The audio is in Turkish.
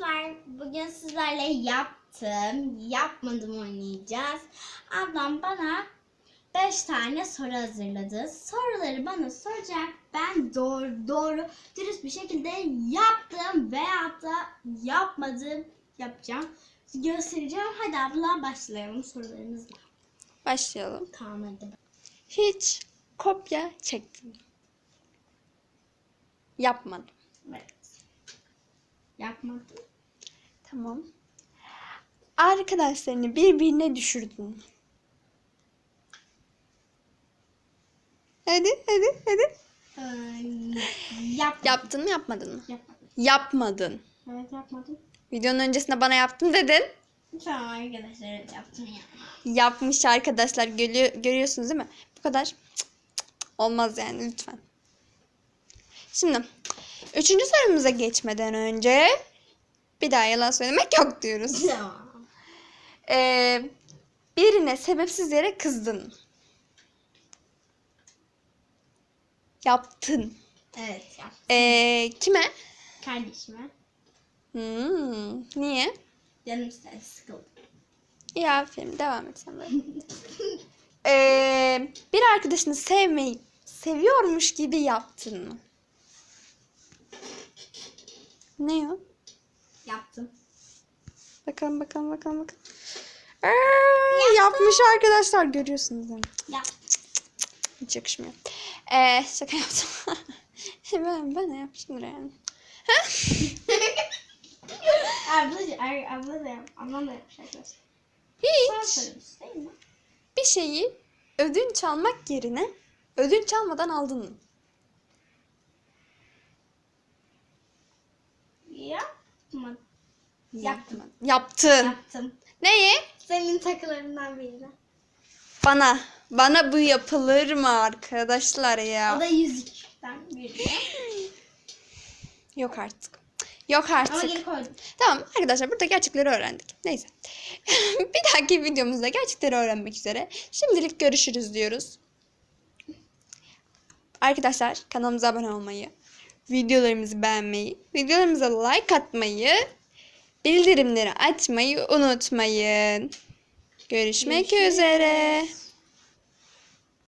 Arkadaşlar bugün sizlerle yaptım, yapmadım oynayacağız. Ablam bana 5 tane soru hazırladı. Soruları bana soracak. Ben doğru doğru dürüst bir şekilde yaptım veya da yapmadım yapacağım. Göstereceğim. Hadi abla başlayalım sorularımızla. Başlayalım. Tamam hadi. Hiç kopya çektin. mi? Yapmadım. Evet. Yapmadım. Tamam. Arkadaşlarını birbirine düşürdün. Hadi hadi hadi. Ee, yapmadım. Yaptın mı yapmadın mı? Yapmadım. Yapmadın. Evet yapmadım. Videonun öncesinde bana yaptın dedin. Tamam arkadaşlar evet yaptım ya. Yapmış arkadaşlar görüyor, görüyorsunuz değil mi? Bu kadar cık cık cık olmaz yani lütfen. Şimdi üçüncü sorumuza geçmeden önce bir daha yalan söylemek yok diyoruz. Ee, birine sebepsiz yere kızdın. Yaptın. Evet yaptım. Ee, kime? Kardeşime. Hmm, niye? Canım istedi sıkıldı. İyi aferin devam et sen böyle. Ee, bir arkadaşını sevmeyi seviyormuş gibi yaptın mı? Ne o? Yaptım. Bakalım bakalım bakalım bakalım. Ee, yapmış arkadaşlar görüyorsunuz değil mi? Yap. Hiç yakışmıyor. Ee, şaka yaptım. ben, ben de yapmışımdır yani. abla, abla da yap. Ablam da yapmış arkadaşlar. Hiç bir şeyi ödünç almak yerine ödünç almadan aldın mı? Yapmadım. Yaptın. Yaptın. Yaptım. Neyi? Senin takılarından biri. Bana. Bana bu yapılır mı arkadaşlar ya? O da yüzükten biri. Yok artık. Yok Ama artık. geri koydum. Tamam arkadaşlar burada gerçekleri öğrendik. Neyse. bir dahaki videomuzda gerçekleri öğrenmek üzere. Şimdilik görüşürüz diyoruz. Arkadaşlar kanalımıza abone olmayı, videolarımızı beğenmeyi, videolarımıza like atmayı, bildirimleri açmayı unutmayın. Görüşmek Görüşürüz. üzere.